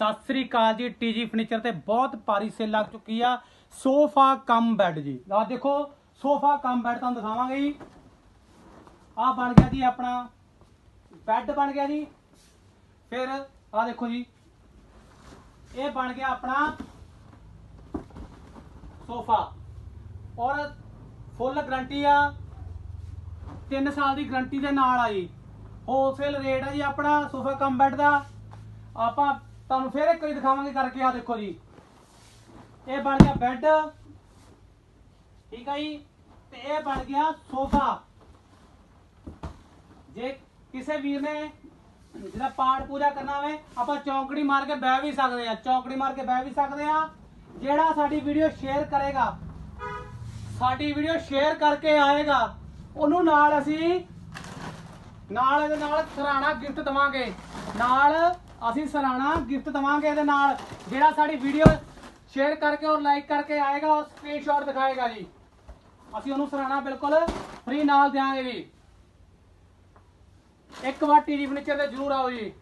ਸਤਿ ਸ੍ਰੀ ਅਕਾਲ ਜੀ TG furniture ਤੇ ਬਹੁਤ ਭਾਰੀ ਸੇਲ ਲੱਗ ਚੁੱਕੀ ਆ। ਸੋਫਾ ਕਮ ਬੈੱਡ ਜੀ। ਆਹ ਦੇਖੋ, ਸੋਫਾ ਕਮ ਬੈੱਡ ਤੁਹਾਨੂੰ ਦਿਖਾਵਾਂਗੇ ਜੀ। ਆਹ ਬਣ ਗਿਆ ਜੀ ਆਪਣਾ ਬੈੱਡ ਬਣ ਗਿਆ ਜੀ। ਫਿਰ ਆਹ ਦੇਖੋ ਜੀ, ਇਹ ਬਣ ਗਿਆ ਆਪਣਾ ਸੋਫਾ। ਔਰ ਫੁੱਲ ਗਰੰਟੀ ਆ 3 ਸਾਲ ਦੀ ਗਰੰਟੀ ਦੇ ਨਾਲ ਆ ਜੀ। ਹੋਲਸੇਲ ਰੇਟ ਆ ਜੀ ਆਪਣਾ ਸੋਫਾ ਕਮ ਬੈੱਡ ਦਾ। ਆਪਾਂ ਤੁਹਾਨੂੰ ਫਿਰ ਇੱਕ ਵਾਰੀ ਦਿਖਾਵਾਂਗੇ ਕਰਕੇ ਆ ਦੇਖੋ ਜੀ। ਇਹ ਬਣ ਗਿਆ ਬੈੱਡ। ਠੀਕ ਹੈ ਜੀ? ਤੇ ਇਹ ਬਣ ਗਿਆ ਸੋਫਾ। ਜੇ ਕਿਸੇ ਵੀਰ ਨੇ ਜਿਹੜਾ ਪਾਠ ਪੂਜਾ ਕਰਨਾ ਹੋਵੇ, ਆਪਾਂ ਚੌਂਕੜੀ ਮਾਰ ਕੇ ਬਹਿ ਵੀ ਸਕਦੇ ਆ ਚੌਂਕੜੀ ਮਾਰ ਕੇ ਬਹਿ ਵੀ ਸਕਦੇ ਆ ਜਿਹੜਾ ਸਾਡੀ ਵੀਡੀਓ ਸ਼ੇਅਰ ਕਰੇਗਾ, ਸਾਡੀ ਵੀਡੀਓ ਸ਼ੇਅਰ ਕਰਕੇ ਆਏਗਾ, ਉਹਨੂੰ ਨਾਲ ਅਸੀਂ ਨਾਲ ਇਹਦੇ ਨਾਲ ਸਰਾਣਾ ਗਿਫਟ ਦਵਾਂਗੇ। ਨਾਲ ਅਸੀਂ ਸਰਾਣਾ ਗਿਫਟ ਦਵਾਂਗੇ ਇਹਦੇ ਨਾਲ। ਜਿਹੜਾ ਸਾਡੀ ਵੀਡੀਓ ਸ਼ੇਅਰ ਕਰਕੇ ਔਰ ਲਾਈਕ ਕਰਕੇ ਆਏਗਾ, ਉਹ ਸਕਰੀਨਸ਼ਾਟ ਦਿਖਾਏਗਾ ਜੀ। ਅਸੀਂ ਉਹਨੂੰ ਸਰਾਣਾ ਬਿਲਕੁਲ ਫ੍ਰੀ ਨਾਲ ਦਿਆਂਗੇ ਜੀ। ਇੱਕ ਵਾਰ ਟੀਜੀ ਫਰਨੀਚਰ ਤੇ ਜਰੂਰ ਆਓ ਜੀ।